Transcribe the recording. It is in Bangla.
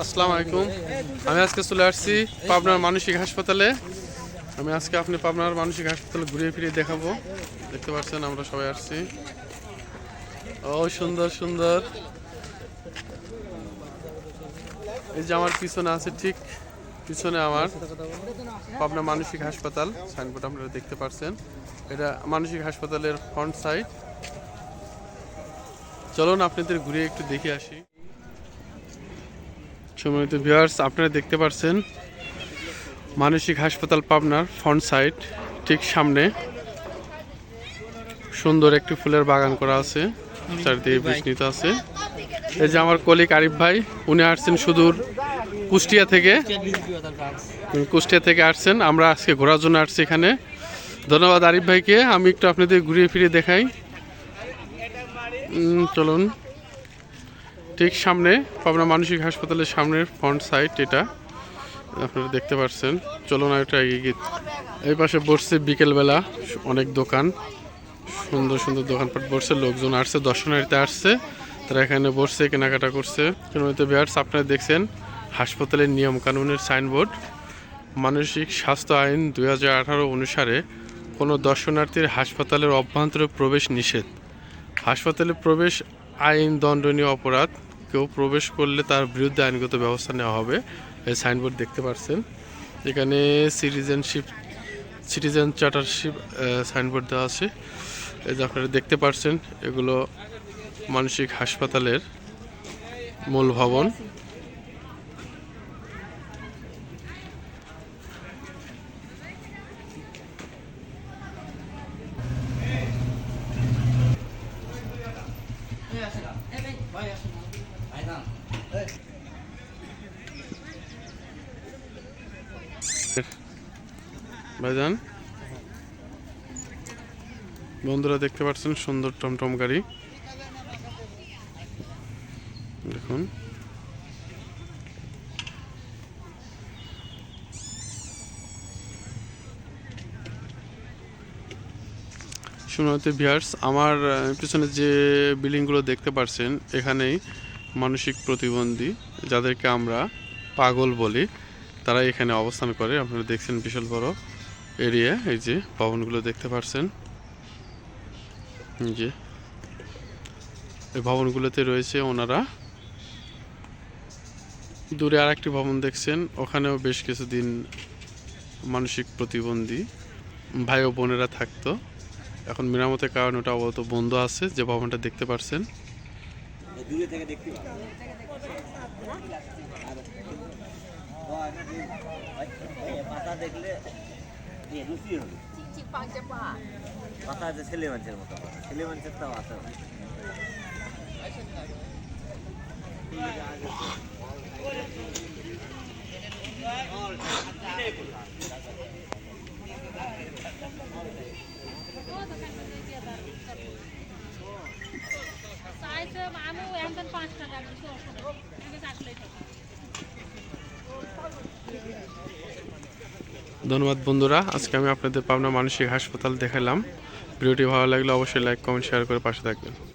আসসালামু আলাইকুম। আমি আজকে চলে আসছি পাবনার মানসিক হাসপাতালে। আমি আজকে আপনি পাবনার মানসিক হাসপাতালে ঘুরিয়ে ফিরিয়ে দেখাবো। দেখতে পাচ্ছেন, আমরা সবাই আসছি। ও, সুন্দর সুন্দর। এই যে আমার পিছনে আছে, ঠিক পিছনে আমার পাবনা মানসিক হাসপাতাল। সাইনবোর্ড আপনারা দেখতে পাচ্ছেন। এটা মানসিক হাসপাতালের ফ্রন্ট সাইড। চলুন, আপনাদের ঘুরে একটু দেখে আসি। সময়ত ভিউয়ার্স, আপনারা দেখতে পাচ্ছেন মানসিক হাসপাতাল পাবনার ফ্রন্ট সাইড ঠিক সামনে। সুন্দর একটি ফুলের বাগান করা আছে, চারিদিকে বিষ্ণিত আছে। এই যে আমার কলিক আরিফ ভাই, উনি আসছেন সুদূর কুষ্টিয়া থেকে। কুষ্টিয়া থেকে আসছেন, আমরা আজকে ঘোরার জন্য আসছি এখানে। ধন্যবাদ আরিফ ভাইকে, আমি একটু আপনাদের ঘুরিয়ে ফিরে দেখাই। চলুন। ঠিক সামনে, পাবনা মানসিক হাসপাতালের সামনের ফ্রন্ট সাইড এটা। আপনারা দেখতে পাচ্ছেন চলুন একটা এগিয়ে গিয়ে- এই পাশে বসছে বিকেলবেলা, অনেক দোকান। সুন্দর সুন্দর দোকানপাট বসছে, লোকজন আসছে দর্শনার্থীতে আসছে। তারা এখানে বসছে, কেনাকাটা করছে। তো বিহার্স আপনারা দেখছেন হাসপাতালের নিয়ম কানুনের সাইনবোর্ড। মানসিক স্বাস্থ্য আইন দুই হাজার আঠারো অনুসারে কোনো দর্শনার্থীর হাসপাতালের অভ্যন্তরে প্রবেশ নিষেধ। হাসপাতালে প্রবেশ আইন দণ্ডনীয় অপরাধ, কেউ প্রবেশ করলে তার বিরুদ্ধে আইনগত ব্যবস্থা নেওয়া হবে, এই সাইনবোর্ড দেখতে পাচ্ছেন এখানে সিটিজেনশিপ, সিটিজেন চার্টারশিপ সাইনবোর্ড দেওয়া আছে। এই যে আপনারা দেখতে পাচ্ছেন এগুলো মানসিক হাসপাতালের মূল ভবন। ভাইজান? বন্ধুরা দেখতে পাচ্ছেন সুন্দর টমটম গাড়ি। দেখুন। শুনতে ভিয়ার্স আমার পিছনে যে বিল্ডিংগুলো দেখতে পাচ্ছেন এখানেই মানসিক প্রতিবন্ধী, যাদেরকে আমরা পাগল বলি, তারা এখানে অবস্থান করে। আপনারা দেখছেন বিশাল বড় এরিয়া, এই যে ভবনগুলো দেখতে পাচ্ছেন এই যে এই ভবনগুলোতে রয়েছে ওনারা। দূরে আর একটি ভবন দেখছেন, ওখানেও বেশ কিছুদিন মানসিক প্রতিবন্ধী ভাই ও বোনেরা থাকতো। এখন মেরামতের কারণ ওটা অবত বন্ধ আছে, যে ভবনটা দেখতে হবে পাতা আছে ছেলে মানুষের মতো ছেলে মানুষের তাও আছে ধন্যবাদ বন্ধুরা, আজকে আমি আপনাদের পাবনা মানসিক হাসপাতাল দেখালাম। ভিডিওটি ভালো লাগলে অবশ্যই লাইক কমেন্ট শেয়ার করে পাশে থাকবেন।